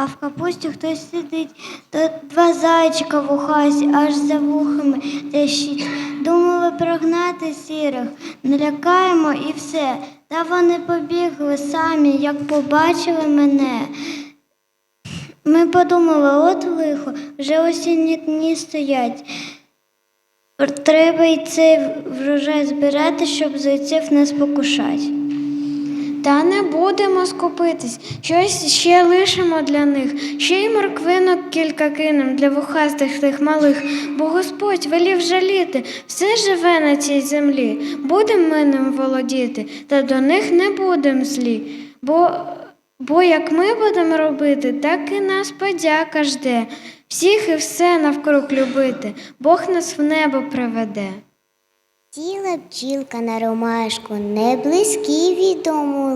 а в капусті хтось сидить. То два зайчика в ухасі, аж за вухами тещить. Думали прогнати сірих, налякаємо і все. Та вони побігли самі, як побачили мене. Ми подумали, от лихо, вже осінні дні стоять. Треба й цей врожай збирати, щоб зайців не спокушати. Та не будемо скупитись, щось ще лишимо для них, ще й морквинок кілька кинем для вухастих тих малих, бо Господь велів жаліти, все живе на цій землі. Будем ми ним володіти, та до них не будем злі. Бо, бо як ми будемо робити, так і нас подяка жде. Всіх і все навкруг любити, Бог нас в небо приведе. Сіла бджілка на ромашку, не близький від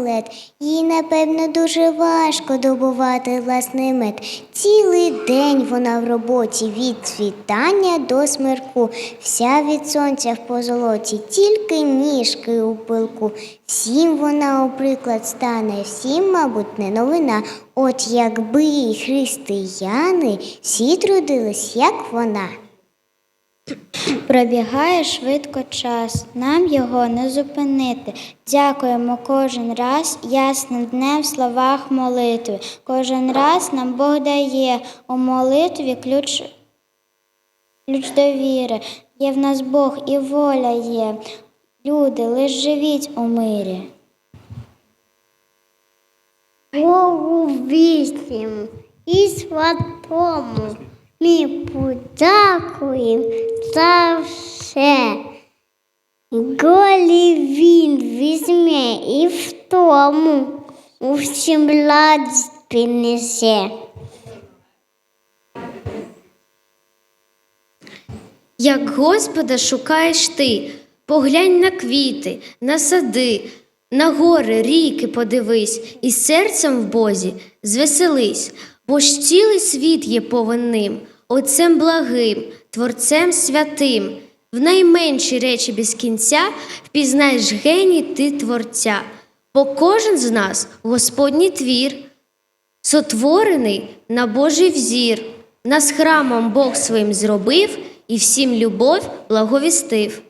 лед. Їй, напевно, дуже важко добувати власний мед. Цілий день вона в роботі від світання до смерку, вся від сонця в позолоті, тільки ніжки у пилку. Всім вона у приклад стане, всім, мабуть, не новина. От якби християни всі трудились, як вона. Пробігає швидко час, нам його не зупинити. Дякуємо кожен раз ясним днем в словах молитви. Кожен раз нам Бог дає у молитві ключ, ключ довіри. Є в нас Бог і воля є. Люди, лиш живіть у мирі. Богу вісім і святому ми подякуємо за все. Голі він візьме і в тому усім радість принесе. Як Господа шукаєш ти, поглянь на квіти, на сади, на гори, ріки подивись, і серцем в Бозі звеселись, бо ж цілий світ є повинним, Отцем благим, Творцем святим. В найменші речі без кінця впізнаєш геній ти Творця, бо кожен з нас Господній твір, сотворений на Божий взір. Нас храмом Бог своїм зробив і всім любов благовістив.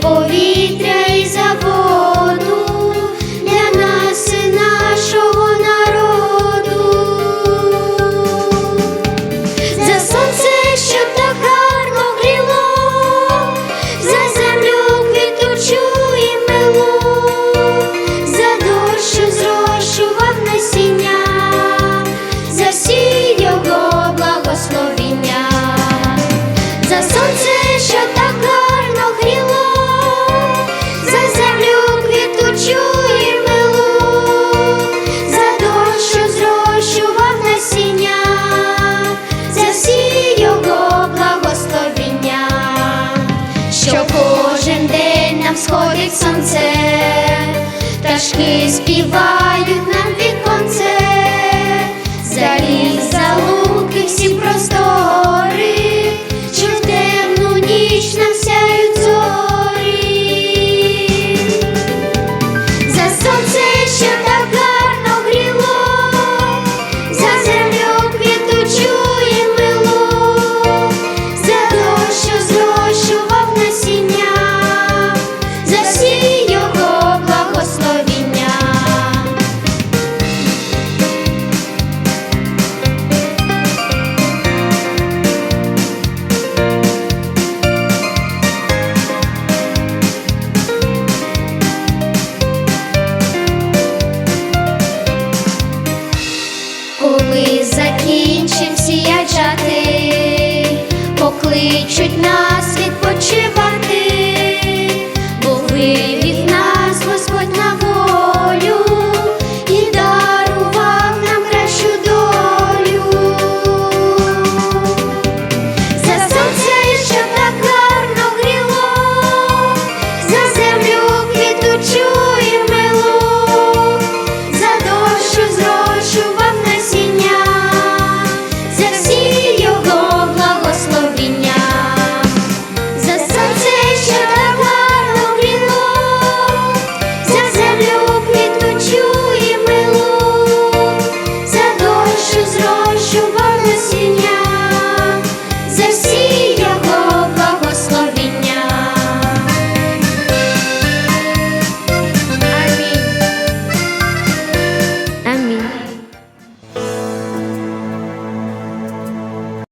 Повітря сходить сонце, пташки співають нам кличуть нас відпочивати.